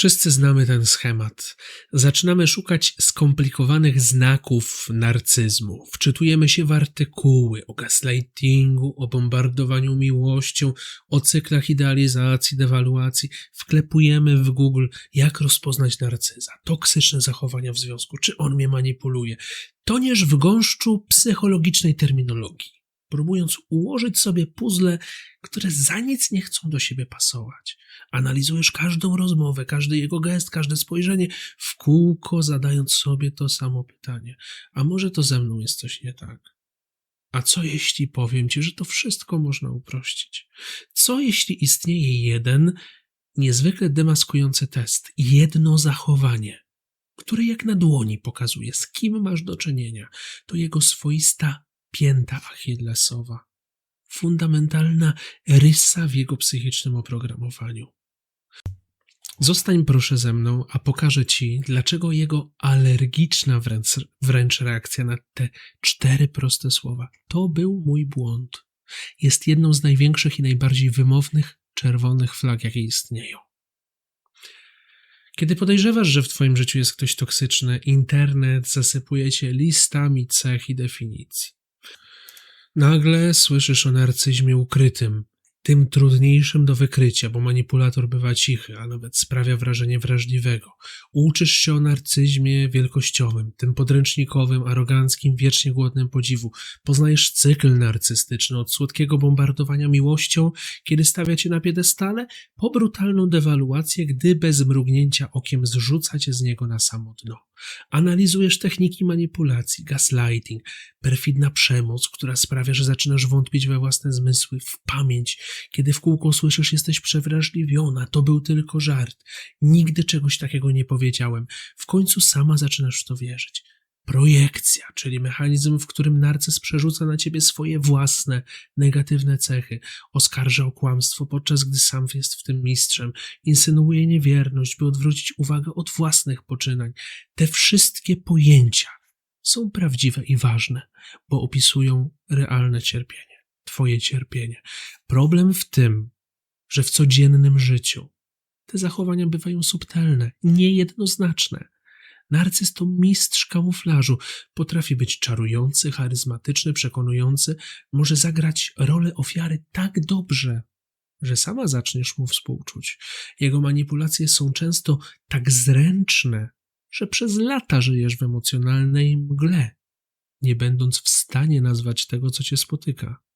Wszyscy znamy ten schemat. Zaczynamy szukać skomplikowanych znaków narcyzmu. Wczytujemy się w artykuły o gaslightingu, o bombardowaniu miłością, o cyklach idealizacji, dewaluacji. Wklepujemy w Google, jak rozpoznać narcyza, toksyczne zachowania w związku, czy on mnie manipuluje. Toniesz w gąszczu psychologicznej terminologii próbując ułożyć sobie puzzle, które za nic nie chcą do siebie pasować. Analizujesz każdą rozmowę, każdy jego gest, każde spojrzenie, w kółko zadając sobie to samo pytanie: A może to ze mną jest coś nie tak? A co jeśli powiem ci, że to wszystko można uprościć? Co jeśli istnieje jeden niezwykle demaskujący test, jedno zachowanie, które jak na dłoni pokazuje, z kim masz do czynienia? To jego swoista pięta achillesowa, fundamentalna rysa w jego psychicznym oprogramowaniu. Zostań proszę ze mną, a pokażę ci, dlaczego jego alergiczna wręcz, wręcz reakcja na te cztery proste słowa to był mój błąd. Jest jedną z największych i najbardziej wymownych czerwonych flag, jakie istnieją. Kiedy podejrzewasz, że w Twoim życiu jest ktoś toksyczny, internet zasypuje cię listami cech i definicji. Nagle słyszysz o narcyzmie ukrytym, tym trudniejszym do wykrycia, bo manipulator bywa cichy, a nawet sprawia wrażenie wrażliwego. Uczysz się o narcyzmie wielkościowym, tym podręcznikowym, aroganckim, wiecznie głodnym podziwu. Poznajesz cykl narcystyczny od słodkiego bombardowania miłością, kiedy stawia cię na piedestale, po brutalną dewaluację, gdy bez mrugnięcia okiem zrzuca cię z niego na samo dno. Analizujesz techniki manipulacji, gaslighting, perfidna przemoc, która sprawia, że zaczynasz wątpić we własne zmysły, w pamięć, kiedy w kółko słyszysz, jesteś przewrażliwiona, to był tylko żart. Nigdy czegoś takiego nie powiedziałem. W końcu sama zaczynasz w to wierzyć. Projekcja, czyli mechanizm, w którym narcyz przerzuca na ciebie swoje własne negatywne cechy, oskarża o kłamstwo, podczas gdy sam jest w tym mistrzem, insynuuje niewierność, by odwrócić uwagę od własnych poczynań. Te wszystkie pojęcia są prawdziwe i ważne, bo opisują realne cierpienie. Twoje cierpienie. Problem w tym, że w codziennym życiu te zachowania bywają subtelne, niejednoznaczne. Narcyz to mistrz kamuflażu. Potrafi być czarujący, charyzmatyczny, przekonujący. Może zagrać rolę ofiary tak dobrze, że sama zaczniesz mu współczuć. Jego manipulacje są często tak zręczne, że przez lata żyjesz w emocjonalnej mgle, nie będąc w stanie nazwać tego, co cię spotyka.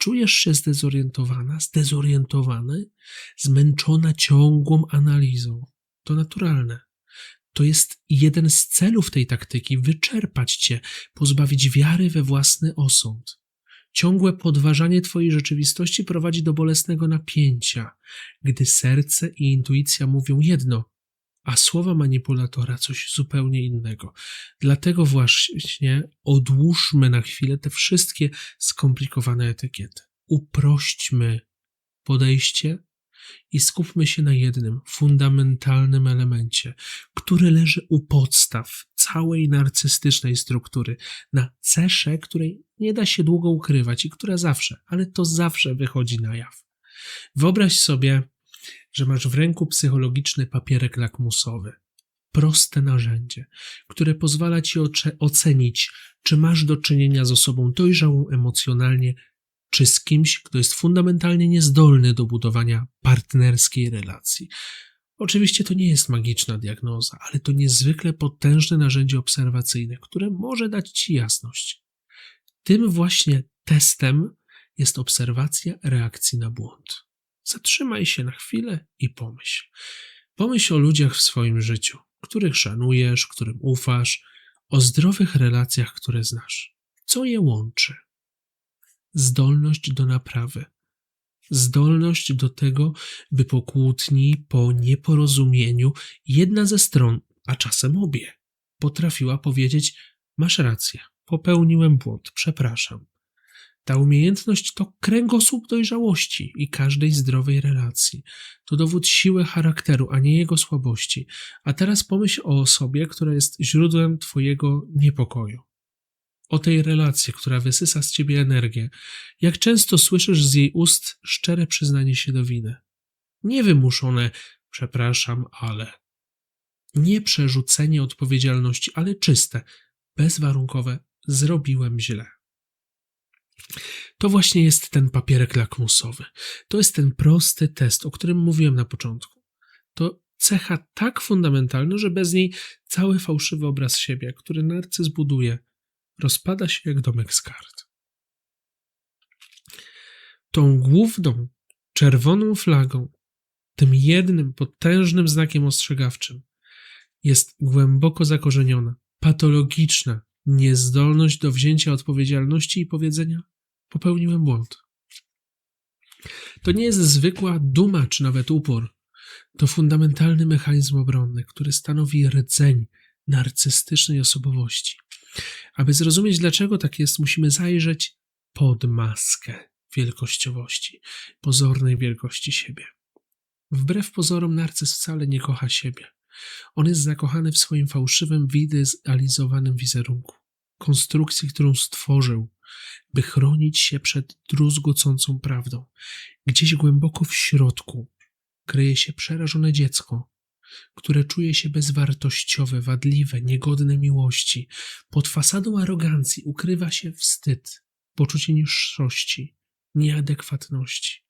Czujesz się zdezorientowana, zdezorientowany, zmęczona ciągłą analizą. To naturalne. To jest jeden z celów tej taktyki wyczerpać cię, pozbawić wiary we własny osąd. Ciągłe podważanie Twojej rzeczywistości prowadzi do bolesnego napięcia, gdy serce i intuicja mówią jedno, a słowa manipulatora coś zupełnie innego. Dlatego właśnie odłóżmy na chwilę te wszystkie skomplikowane etykiety. Uprośćmy podejście i skupmy się na jednym fundamentalnym elemencie, który leży u podstaw całej narcystycznej struktury, na cesze, której nie da się długo ukrywać i która zawsze, ale to zawsze wychodzi na jaw. Wyobraź sobie, że masz w ręku psychologiczny papierek lakmusowy. Proste narzędzie, które pozwala ci ocenić, czy masz do czynienia z osobą dojrzałą emocjonalnie, czy z kimś, kto jest fundamentalnie niezdolny do budowania partnerskiej relacji. Oczywiście to nie jest magiczna diagnoza, ale to niezwykle potężne narzędzie obserwacyjne, które może dać ci jasność. Tym właśnie testem jest obserwacja reakcji na błąd. Zatrzymaj się na chwilę i pomyśl. Pomyśl o ludziach w swoim życiu, których szanujesz, którym ufasz, o zdrowych relacjach, które znasz. Co je łączy? Zdolność do naprawy. Zdolność do tego, by po kłótni, po nieporozumieniu, jedna ze stron, a czasem obie, potrafiła powiedzieć: Masz rację, popełniłem błąd, przepraszam. Ta umiejętność to kręgosłup dojrzałości i każdej zdrowej relacji. To dowód siły charakteru, a nie jego słabości. A teraz pomyśl o osobie, która jest źródłem Twojego niepokoju. O tej relacji, która wysysa z Ciebie energię. Jak często słyszysz z jej ust szczere przyznanie się do winy. Niewymuszone, przepraszam, ale. Nie przerzucenie odpowiedzialności, ale czyste, bezwarunkowe, zrobiłem źle. To właśnie jest ten papierek lakmusowy. To jest ten prosty test, o którym mówiłem na początku. To cecha tak fundamentalna, że bez niej cały fałszywy obraz siebie, który narcyz buduje, rozpada się jak domek z kart. Tą główną, czerwoną flagą, tym jednym potężnym znakiem ostrzegawczym jest głęboko zakorzeniona, patologiczna niezdolność do wzięcia odpowiedzialności i powiedzenia: Popełniłem błąd. To nie jest zwykła duma czy nawet upór. To fundamentalny mechanizm obronny, który stanowi rdzeń narcystycznej osobowości. Aby zrozumieć, dlaczego tak jest, musimy zajrzeć pod maskę wielkościowości, pozornej wielkości siebie. Wbrew pozorom, narcyz wcale nie kocha siebie. On jest zakochany w swoim fałszywym, widealizowanym wizerunku, konstrukcji, którą stworzył, by chronić się przed druzgocącą prawdą. Gdzieś głęboko w środku kryje się przerażone dziecko, które czuje się bezwartościowe, wadliwe, niegodne miłości. Pod fasadą arogancji ukrywa się wstyd, poczucie niższości, nieadekwatności.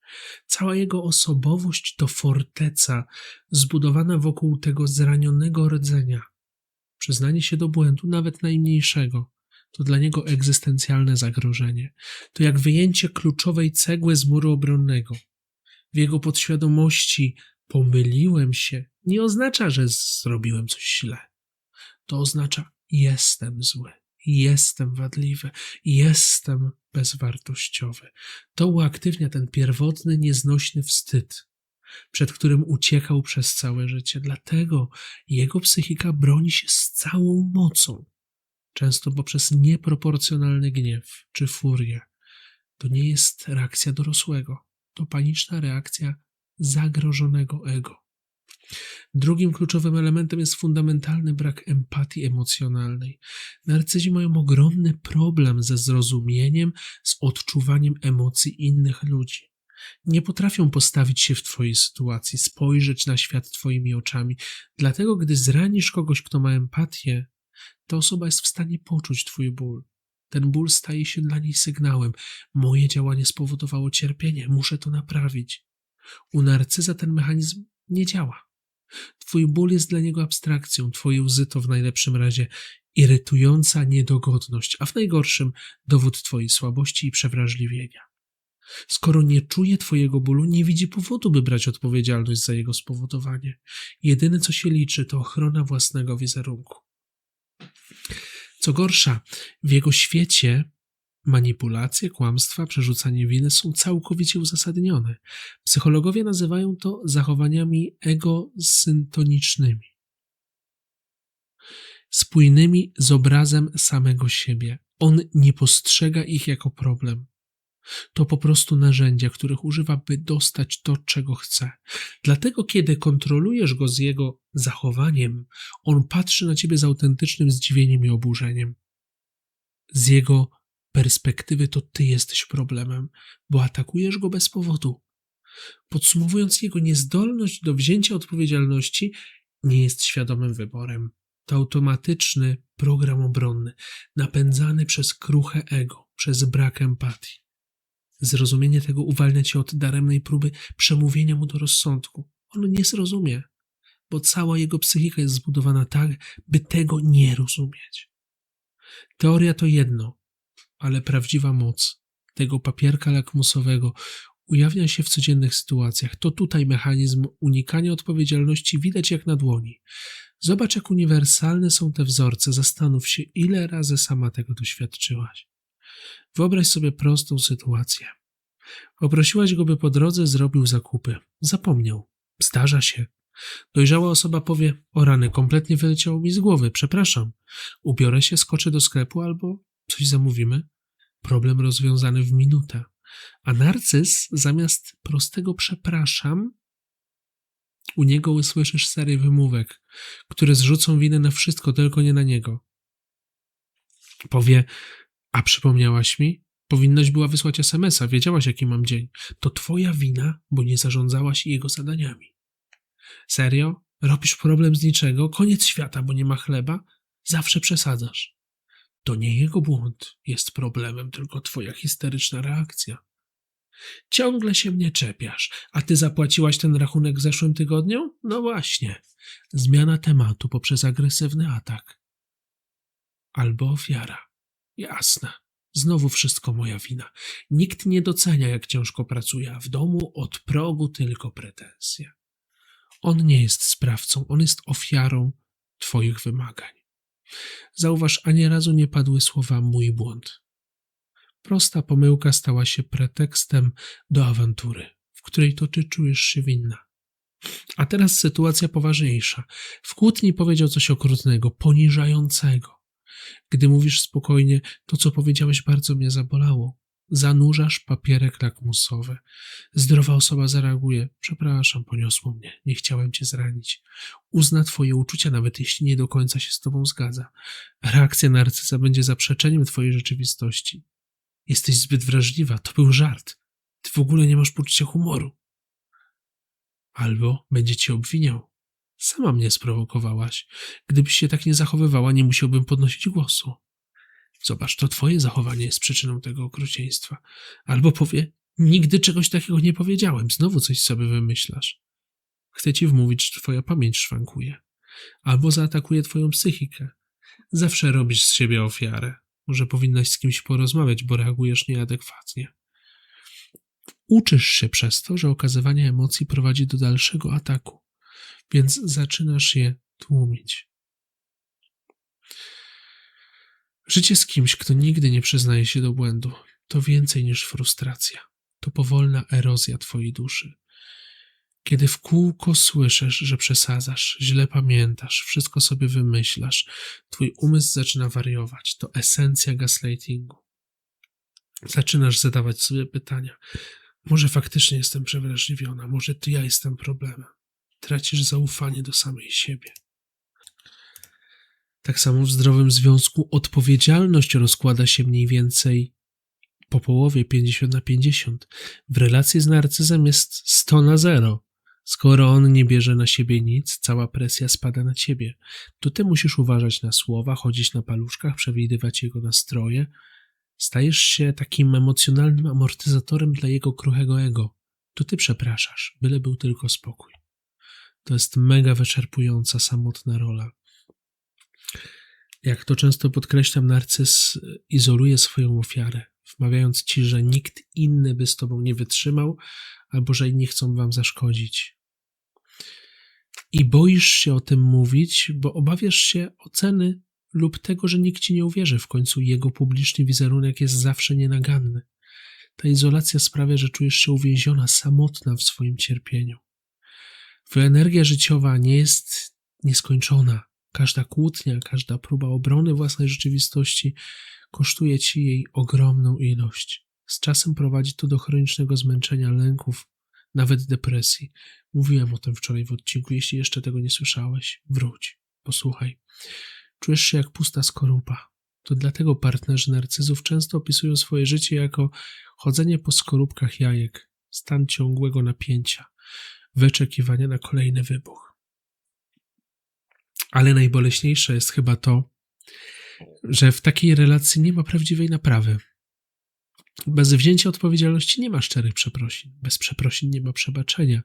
Cała jego osobowość to forteca zbudowana wokół tego zranionego rdzenia. Przyznanie się do błędu, nawet najmniejszego, to dla niego egzystencjalne zagrożenie. To jak wyjęcie kluczowej cegły z muru obronnego. W jego podświadomości pomyliłem się nie oznacza, że zrobiłem coś źle. To oznacza jestem zły, jestem wadliwy, jestem bezwartościowy. To uaktywnia ten pierwotny, nieznośny wstyd, przed którym uciekał przez całe życie. Dlatego jego psychika broni się z całą mocą, często poprzez nieproporcjonalny gniew czy furię. To nie jest reakcja dorosłego, to paniczna reakcja zagrożonego ego. Drugim kluczowym elementem jest fundamentalny brak empatii emocjonalnej. Narcyzi mają ogromny problem ze zrozumieniem, z odczuwaniem emocji innych ludzi. Nie potrafią postawić się w Twojej sytuacji, spojrzeć na świat Twoimi oczami. Dlatego, gdy zranisz kogoś, kto ma empatię, ta osoba jest w stanie poczuć Twój ból. Ten ból staje się dla niej sygnałem: Moje działanie spowodowało cierpienie, muszę to naprawić. U narcyza ten mechanizm nie działa. Twój ból jest dla niego abstrakcją, twoje łzy to w najlepszym razie irytująca niedogodność, a w najgorszym dowód twojej słabości i przewrażliwienia. Skoro nie czuje twojego bólu, nie widzi powodu, by brać odpowiedzialność za jego spowodowanie. Jedyne, co się liczy, to ochrona własnego wizerunku. Co gorsza, w jego świecie Manipulacje, kłamstwa, przerzucanie winy są całkowicie uzasadnione. Psychologowie nazywają to zachowaniami egosyntonicznymi, spójnymi z obrazem samego siebie. On nie postrzega ich jako problem. To po prostu narzędzia, których używa, by dostać to, czego chce. Dlatego, kiedy kontrolujesz go z jego zachowaniem, on patrzy na ciebie z autentycznym zdziwieniem i oburzeniem. Z jego perspektywy to ty jesteś problemem, bo atakujesz go bez powodu. Podsumowując, jego niezdolność do wzięcia odpowiedzialności nie jest świadomym wyborem. To automatyczny program obronny, napędzany przez kruche ego, przez brak empatii. Zrozumienie tego uwalnia cię od daremnej próby przemówienia mu do rozsądku. On nie zrozumie, bo cała jego psychika jest zbudowana tak, by tego nie rozumieć. Teoria to jedno, ale prawdziwa moc tego papierka lakmusowego ujawnia się w codziennych sytuacjach. To tutaj mechanizm unikania odpowiedzialności widać jak na dłoni. Zobacz, jak uniwersalne są te wzorce. Zastanów się, ile razy sama tego doświadczyłaś. Wyobraź sobie prostą sytuację. Poprosiłaś go, by po drodze zrobił zakupy. Zapomniał. Zdarza się. Dojrzała osoba powie: O rany, kompletnie wyleciało mi z głowy, przepraszam. Ubiorę się, skoczę do sklepu albo coś zamówimy, problem rozwiązany w minutę. A narcyz zamiast prostego przepraszam, u niego usłyszysz serię wymówek, które zrzucą winę na wszystko, tylko nie na niego. Powie, a przypomniałaś mi? Powinnaś była wysłać SMS-a, wiedziałaś jaki mam dzień. To twoja wina, bo nie zarządzałaś jego zadaniami. Serio? Robisz problem z niczego? Koniec świata, bo nie ma chleba? Zawsze przesadzasz. To nie jego błąd jest problemem, tylko twoja histeryczna reakcja. Ciągle się mnie czepiasz. A ty zapłaciłaś ten rachunek w zeszłym tygodniu? No właśnie. Zmiana tematu poprzez agresywny atak. Albo ofiara. Jasne. Znowu wszystko moja wina. Nikt nie docenia, jak ciężko pracuję, a w domu od progu tylko pretensje. On nie jest sprawcą, on jest ofiarą Twoich wymagań. Zauważ, ani razu nie padły słowa mój błąd. Prosta pomyłka stała się pretekstem do awantury, w której to ty czujesz się winna. A teraz sytuacja poważniejsza. W kłótni powiedział coś okrutnego, poniżającego. Gdy mówisz spokojnie, to co powiedziałeś bardzo mnie zabolało. Zanurzasz papierek lakmusowy. Zdrowa osoba zareaguje. Przepraszam, poniosło mnie. Nie chciałem cię zranić. Uzna twoje uczucia, nawet jeśli nie do końca się z tobą zgadza. Reakcja narcyza będzie zaprzeczeniem twojej rzeczywistości. Jesteś zbyt wrażliwa. To był żart. Ty w ogóle nie masz poczucia humoru. Albo będzie cię obwiniał. Sama mnie sprowokowałaś. Gdybyś się tak nie zachowywała, nie musiałbym podnosić głosu. Zobacz, to twoje zachowanie jest przyczyną tego okrucieństwa. Albo powie, nigdy czegoś takiego nie powiedziałem, znowu coś sobie wymyślasz. Chcę ci wmówić, że twoja pamięć szwankuje. Albo zaatakuje twoją psychikę. Zawsze robisz z siebie ofiarę. Może powinnaś z kimś porozmawiać, bo reagujesz nieadekwatnie. Uczysz się przez to, że okazywanie emocji prowadzi do dalszego ataku, więc zaczynasz je tłumić. Życie z kimś, kto nigdy nie przyznaje się do błędu, to więcej niż frustracja. To powolna erozja twojej duszy. Kiedy w kółko słyszysz, że przesadzasz, źle pamiętasz, wszystko sobie wymyślasz, twój umysł zaczyna wariować. To esencja gaslightingu. Zaczynasz zadawać sobie pytania. Może faktycznie jestem przewrażliwiona, może to ja jestem problemem. Tracisz zaufanie do samej siebie. Tak samo w zdrowym związku odpowiedzialność rozkłada się mniej więcej po połowie 50 na 50. W relacji z narcyzem jest 100 na 0. Skoro on nie bierze na siebie nic, cała presja spada na ciebie. To ty musisz uważać na słowa, chodzić na paluszkach, przewidywać jego nastroje. Stajesz się takim emocjonalnym amortyzatorem dla jego kruchego ego. To ty przepraszasz, byle był tylko spokój. To jest mega wyczerpująca, samotna rola. Jak to często podkreślam, narcyz izoluje swoją ofiarę, wmawiając ci, że nikt inny by z tobą nie wytrzymał, albo że inni chcą wam zaszkodzić. I boisz się o tym mówić, bo obawiasz się oceny lub tego, że nikt ci nie uwierzy. W końcu jego publiczny wizerunek jest zawsze nienaganny. Ta izolacja sprawia, że czujesz się uwięziona, samotna w swoim cierpieniu. Twoja energia życiowa nie jest nieskończona. Każda kłótnia, każda próba obrony własnej rzeczywistości kosztuje ci jej ogromną ilość. Z czasem prowadzi to do chronicznego zmęczenia, lęków, nawet depresji. Mówiłem o tym wczoraj w odcinku. Jeśli jeszcze tego nie słyszałeś, wróć, posłuchaj. Czujesz się jak pusta skorupa. To dlatego partnerzy narcyzów często opisują swoje życie jako chodzenie po skorupkach jajek, stan ciągłego napięcia, wyczekiwania na kolejny wybuch. Ale najboleśniejsze jest chyba to, że w takiej relacji nie ma prawdziwej naprawy. Bez wzięcia odpowiedzialności nie ma szczerych przeprosin. Bez przeprosin nie ma przebaczenia.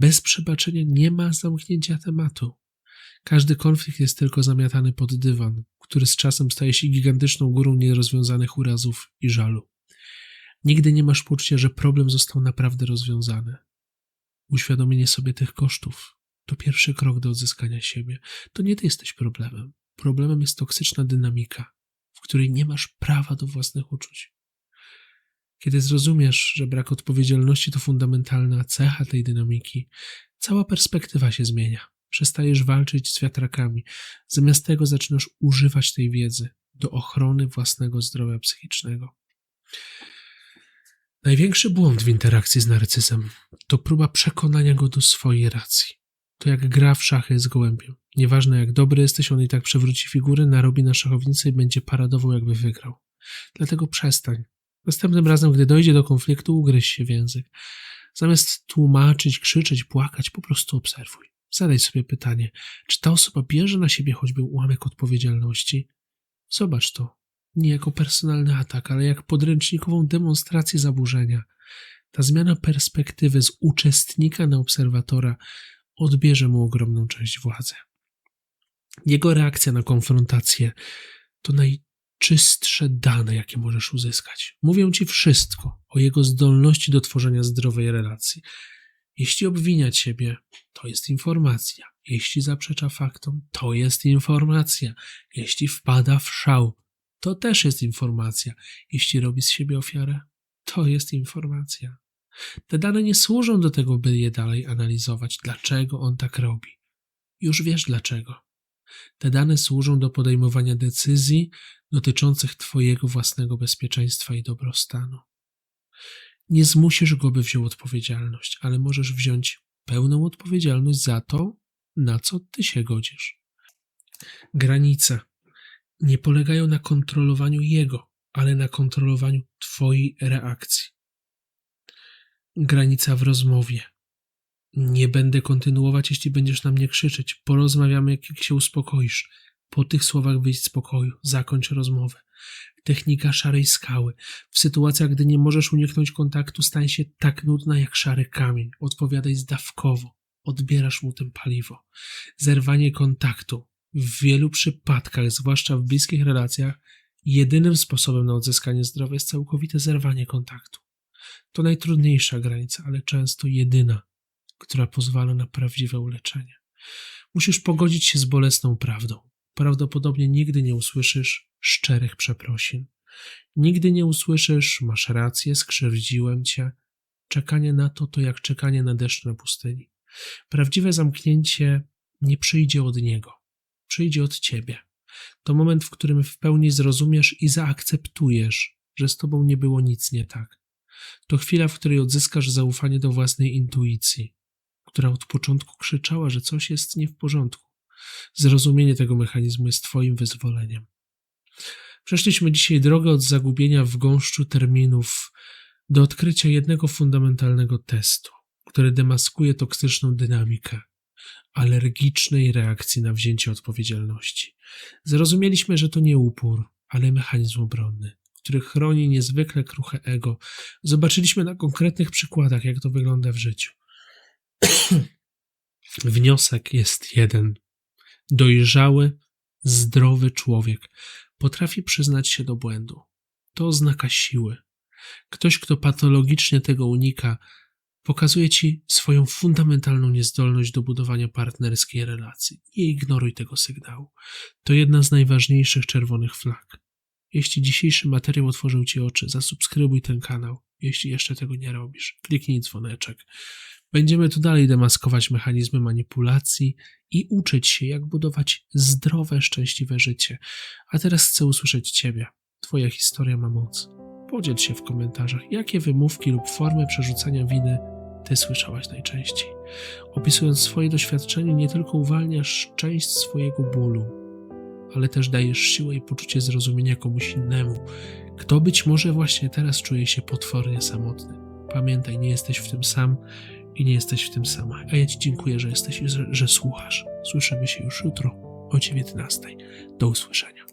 Bez przebaczenia nie ma zamknięcia tematu. Każdy konflikt jest tylko zamiatany pod dywan, który z czasem staje się gigantyczną górą nierozwiązanych urazów i żalu. Nigdy nie masz poczucia, że problem został naprawdę rozwiązany. Uświadomienie sobie tych kosztów to pierwszy krok do odzyskania siebie. To nie ty jesteś problemem. Problemem jest toksyczna dynamika, w której nie masz prawa do własnych uczuć. Kiedy zrozumiesz, że brak odpowiedzialności to fundamentalna cecha tej dynamiki, cała perspektywa się zmienia. Przestajesz walczyć z wiatrakami. Zamiast tego zaczynasz używać tej wiedzy do ochrony własnego zdrowia psychicznego. Największy błąd w interakcji z narcyzem to próba przekonania go do swojej racji. To jak gra w szachy z gołębiem. Nieważne jak dobry jesteś, on i tak przewróci figury, narobi na szachownicy i będzie paradował, jakby wygrał. Dlatego przestań. Następnym razem, gdy dojdzie do konfliktu, ugryź się w język. Zamiast tłumaczyć, krzyczeć, płakać, po prostu obserwuj. Zadaj sobie pytanie, czy ta osoba bierze na siebie choćby ułamek odpowiedzialności? Zobacz to nie jako personalny atak, ale jak podręcznikową demonstrację zaburzenia. Ta zmiana perspektywy z uczestnika na obserwatora odbierze mu ogromną część władzy. Jego reakcja na konfrontację to najczystsze dane, jakie możesz uzyskać. Mówią ci wszystko o jego zdolności do tworzenia zdrowej relacji. Jeśli obwinia ciebie, to jest informacja. Jeśli zaprzecza faktom, to jest informacja. Jeśli wpada w szał, to też jest informacja. Jeśli robi z siebie ofiarę, to jest informacja. Te dane nie służą do tego, by je dalej analizować, dlaczego on tak robi. Już wiesz dlaczego. Te dane służą do podejmowania decyzji dotyczących Twojego własnego bezpieczeństwa i dobrostanu. Nie zmusisz go, by wziął odpowiedzialność, ale możesz wziąć pełną odpowiedzialność za to, na co Ty się godzisz. Granice nie polegają na kontrolowaniu jego, ale na kontrolowaniu Twojej reakcji. Granica w rozmowie. Nie będę kontynuować, jeśli będziesz na mnie krzyczeć. Porozmawiamy, jak się uspokoisz. Po tych słowach wyjść z pokoju, zakończ rozmowę. Technika szarej skały. W sytuacjach, gdy nie możesz uniknąć kontaktu, stań się tak nudna jak szary kamień. Odpowiadaj zdawkowo. Odbierasz mu tym paliwo. Zerwanie kontaktu. W wielu przypadkach, zwłaszcza w bliskich relacjach, jedynym sposobem na odzyskanie zdrowia jest całkowite zerwanie kontaktu. To najtrudniejsza granica, ale często jedyna, która pozwala na prawdziwe uleczenie. Musisz pogodzić się z bolesną prawdą. Prawdopodobnie nigdy nie usłyszysz szczerych przeprosin. Nigdy nie usłyszysz, masz rację, skrzywdziłem cię. Czekanie na to to jak czekanie na deszcz na pustyni. Prawdziwe zamknięcie nie przyjdzie od niego, przyjdzie od ciebie. To moment, w którym w pełni zrozumiesz i zaakceptujesz, że z tobą nie było nic nie tak. To chwila, w której odzyskasz zaufanie do własnej intuicji, która od początku krzyczała, że coś jest nie w porządku. Zrozumienie tego mechanizmu jest Twoim wyzwoleniem. Przeszliśmy dzisiaj drogę od zagubienia w gąszczu terminów do odkrycia jednego fundamentalnego testu, który demaskuje toksyczną dynamikę alergicznej reakcji na wzięcie odpowiedzialności. Zrozumieliśmy, że to nie upór, ale mechanizm obronny, który chroni niezwykle kruche ego. Zobaczyliśmy na konkretnych przykładach, jak to wygląda w życiu. Wniosek jest jeden. Dojrzały, zdrowy człowiek potrafi przyznać się do błędu. To oznaka siły. Ktoś, kto patologicznie tego unika, pokazuje ci swoją fundamentalną niezdolność do budowania partnerskiej relacji. Nie ignoruj tego sygnału. To jedna z najważniejszych czerwonych flag. Jeśli dzisiejszy materiał otworzył ci oczy, zasubskrybuj ten kanał. Jeśli jeszcze tego nie robisz, kliknij dzwoneczek. Będziemy tu dalej demaskować mechanizmy manipulacji i uczyć się, jak budować zdrowe, szczęśliwe życie. A teraz chcę usłyszeć Ciebie. Twoja historia ma moc. Podziel się w komentarzach, jakie wymówki lub formy przerzucania winy Ty słyszałaś najczęściej. Opisując swoje doświadczenie, nie tylko uwalniasz część swojego bólu, ale też dajesz siłę i poczucie zrozumienia komuś innemu, kto być może właśnie teraz czuje się potwornie samotny. Pamiętaj, nie jesteś w tym sam i nie jesteś w tym sama. A ja Ci dziękuję, że jesteś i że, słuchasz. Słyszymy się już jutro o 19. Do usłyszenia.